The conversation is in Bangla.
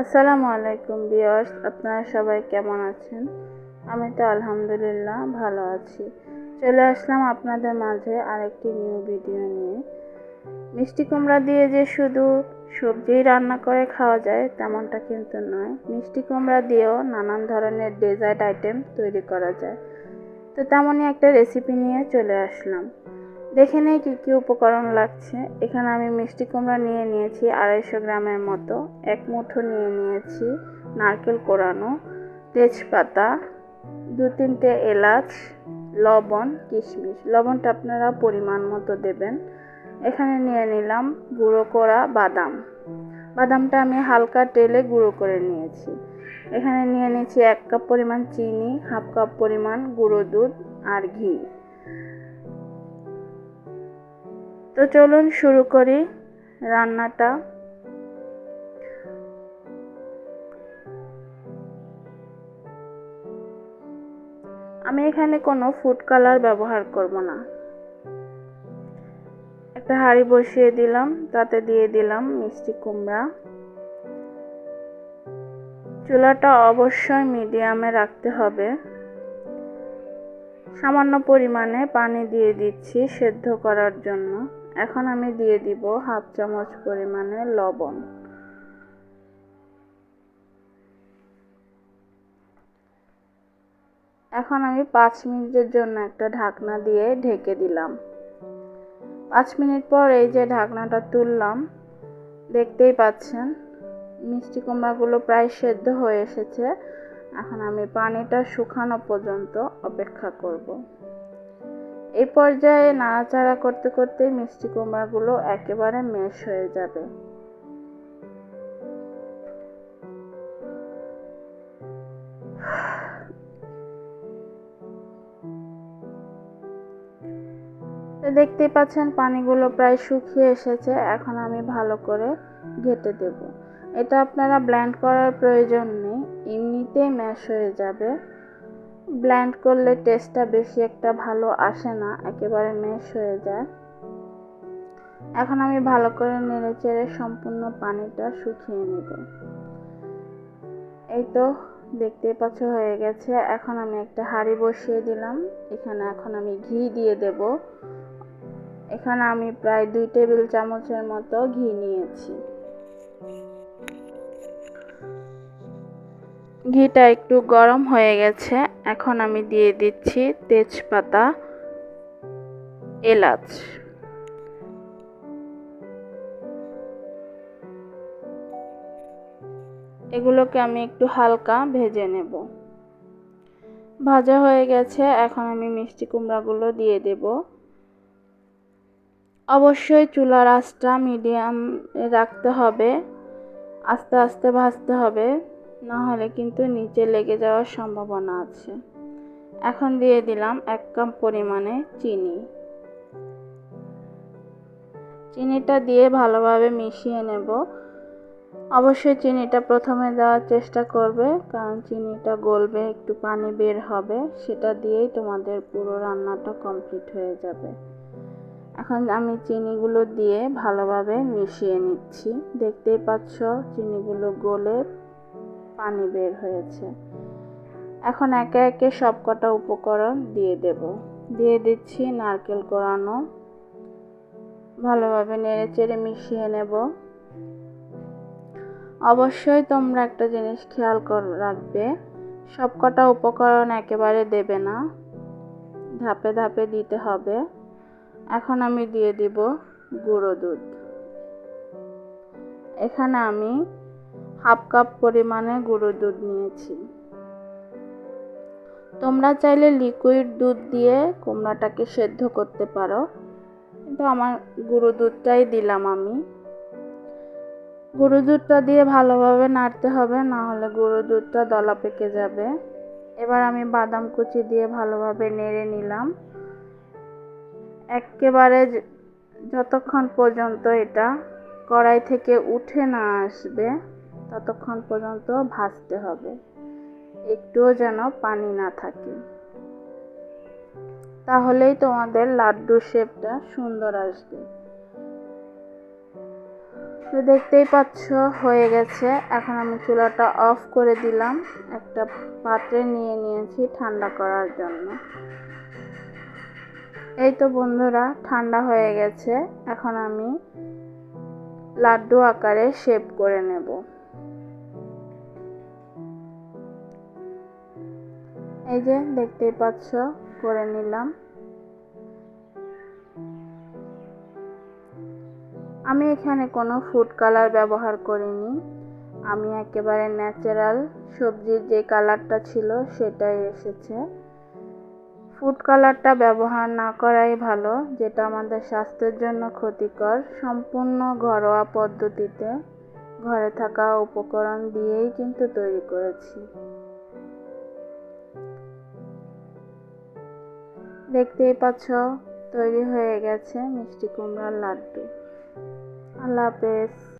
আসসালামু আলাইকুম বিয়ার্স আপনারা সবাই কেমন আছেন? আমি তো আলহামদুলিল্লাহ ভালো আছি। চলে আসলাম আপনাদের মাঝে আরেকটি নিউ ভিডিও নিয়ে। মিষ্টি কুমড়া দিয়ে যে শুধু সবজিই রান্না করে খাওয়া যায়, তেমনটা কিন্তু নয়। মিষ্টি কুমড়া দিয়েও নানান ধরনের ডেজার্ট আইটেম তৈরি করা যায়। তো তেমনই একটা রেসিপি নিয়ে চলে আসলাম। দেখে নেই কী কী উপকরণ লাগছে। এখানে আমি মিষ্টি কুমড়া নিয়ে নিয়েছি, আড়াইশো গ্রামের মতো। এক মুঠো নিয়ে নিয়েছি নারকেল কোরানো, তেজপাতা, দু তিনটে এলাচ, লবণ, কিশমিশ। লবণটা আপনারা পরিমাণ মতো দেবেন। এখানে নিয়ে নিলাম গুঁড়ো করা বাদাম। বাদামটা আমি হালকা তেলে গুঁড়ো করে নিয়েছি। এখানে নিয়ে নিয়েছি এক কাপ পরিমাণ চিনি, হাফ কাপ পরিমাণ গুঁড়ো দুধ আর ঘি। তো চলুন শুরু করি রান্নাটা। আমি এখানে কোনো ফুড কালার ব্যবহার করব না। একটা হাঁড়ি বসিয়ে দিলাম, তাতে দিয়ে দিলাম মিষ্টি কুমড়া। চুলাটা অবশ্যই মিডিয়ামে রাখতে হবে। সামান্য পরিমাণে পানি দিয়ে দিচ্ছি সেদ্ধ করার জন্য। এখন আমি দিয়ে দিব হাফ চামচ পরিমাণে লবণ। এখন আমি পাঁচ মিনিটের জন্য একটা ঢাকনা দিয়ে ঢেকে দিলাম। পাঁচ মিনিট পর এই যে ঢাকনাটা তুললাম, দেখতেই পাচ্ছেন, মিষ্টি কুমড়াগুলো প্রায় সেদ্ধ হয়ে এসেছে। এখন আমি পানিটা শুকানো পর্যন্ত অপেক্ষা করব। এই পর্যায়ে নাড়াচাড়া করতে করতে মিষ্টি কুমড়াগুলো একেবারে মেশ হয়ে যাবে। দেখতেই পাচ্ছেন পানিগুলো প্রায় শুকিয়ে এসেছে, এখন আমি ভালো করে ঘেটে দেব। এটা আপনারা ব্ল্যান্ড করার প্রয়োজন নেই, এমনিতেই ম্যাশ হয়ে যাবে। ব্ল্যান্ড করলে টেস্টটা বেশি একটা ভালো আসে না, একেবারে মেশ হয়ে যায়। এখন আমি ভালো করে নেড়ে চেড়ে সম্পূর্ণ পানিটা শুকিয়ে নেব। এই তো দেখতে পাচ্ছ হয়ে গেছে। এখন আমি একটা হাঁড়ি বসিয়ে দিলাম। এখানে এখন আমি ঘি দিয়ে দেব। এখানে আমি প্রায় দুই টেবিল চামচের মতো ঘি নিয়েছি। ঘিটা একটু গরম হয়ে গেছে। এখন আমি দিয়ে দিচ্ছি তেজপাতা, এলাচ। এগুলোকে আমি একটু হালকা ভেজে নেব। ভাজা হয়ে গেছে, এখন আমি মিষ্টি কুমড়াগুলো দিয়ে দেব। অবশ্যই চুলার আঁচটা মিডিয়াম রাখতে হবে। আস্তে আস্তে ভাজতে হবে। না হলে কিন্তু নিচে লেগে যাওয়ার সম্ভাবনা আছে। এখন দিয়ে দিলাম এক কাপ পরিমাণে চিনি। চিনিটা দিয়ে ভালোভাবে মিশিয়ে নেব। অবশ্যই চিনিটা প্রথমে দেওয়ার চেষ্টা করবে, কারণ চিনিটা গলবে, একটু পানি বের হবে, সেটা দিয়েই তোমাদের পুরো রান্নাটা কমপ্লিট হয়ে যাবে। এখন আমি চিনিগুলো দিয়ে ভালোভাবে মিশিয়ে নিচ্ছি। দেখতেই পাচ্ছ, চিনিগুলো গলে পানি বের হয়েছে। এখন একে একে সব কটা উপকরণ দিয়ে দেব। দিয়ে দিচ্ছি নারকেল কোরানো। ভালোভাবে নেড়ে চেড়ে মিশিয়ে নেব। অবশ্যই তোমরা একটা জিনিস খেয়াল কর, রাখবে। সব কটা উপকরণ একেবারে দেবে না। ধাপে ধাপে দিতে হবে। এখন আমি দিয়ে দিব গুঁড়ো দুধ। এখানে আমি হাফ কাপ পরিমাণে গুঁড়ো দুধ নিয়েছি। তোমরা চাইলে লিকুইড দুধ দিয়ে কুমড়াটাকে সেদ্ধ করতে পারো। কিন্তু আমার গুঁড়ো দুধটাই দিলাম আমি। গুঁড়ো দুধটা দিয়ে ভালোভাবে নাড়তে হবে, না হলে গুঁড়ো দুধটা দলা পেকে যাবে। এবার আমি বাদাম কুচি দিয়ে ভালোভাবে নেড়ে নিলাম। একেবারে যতক্ষণ পর্যন্ত এটা কড়াই থেকে উঠে না আসবে ততক্ষণ পর্যন্ত ভাজতে হবে। একটুও যেন পানি না থাকে। তাহলেই তোমাদের লাড্ডু শেপটা সুন্দর আসবে। তো দেখতেই পাচ্ছ, হয়ে গেছে। এখন আমি চুলাটা অফ করে দিলাম। একটা পাত্রে নিয়ে নিয়েছি ঠান্ডা করার জন্য। এই তো বন্ধুরা, ঠান্ডা হয়ে গেছে। এখন আমি লাড্ডু আকারে শেপ করে নেব। এই যে দেখতেই পাচ্ছ, করে নিলাম। আমি এখানে কোনো ফুড কালার ব্যবহার করিনি। আমি একেবারে ন্যাচারাল সবজির যে কালারটা ছিল সেটাই এসেছে। ফুড কালারটা ব্যবহার না করাই ভালো, যেটা আমাদের স্বাস্থ্যের জন্য ক্ষতিকর। সম্পূর্ণ ঘরোয়া পদ্ধতিতে ঘরে থাকা উপকরণ দিয়েই কিন্তু তৈরি করেছি। দেখতেই পাচ্ছ তৈরি হয়ে গেছে মিষ্টি কুমড়ার লাড্ডু। আল্লাহ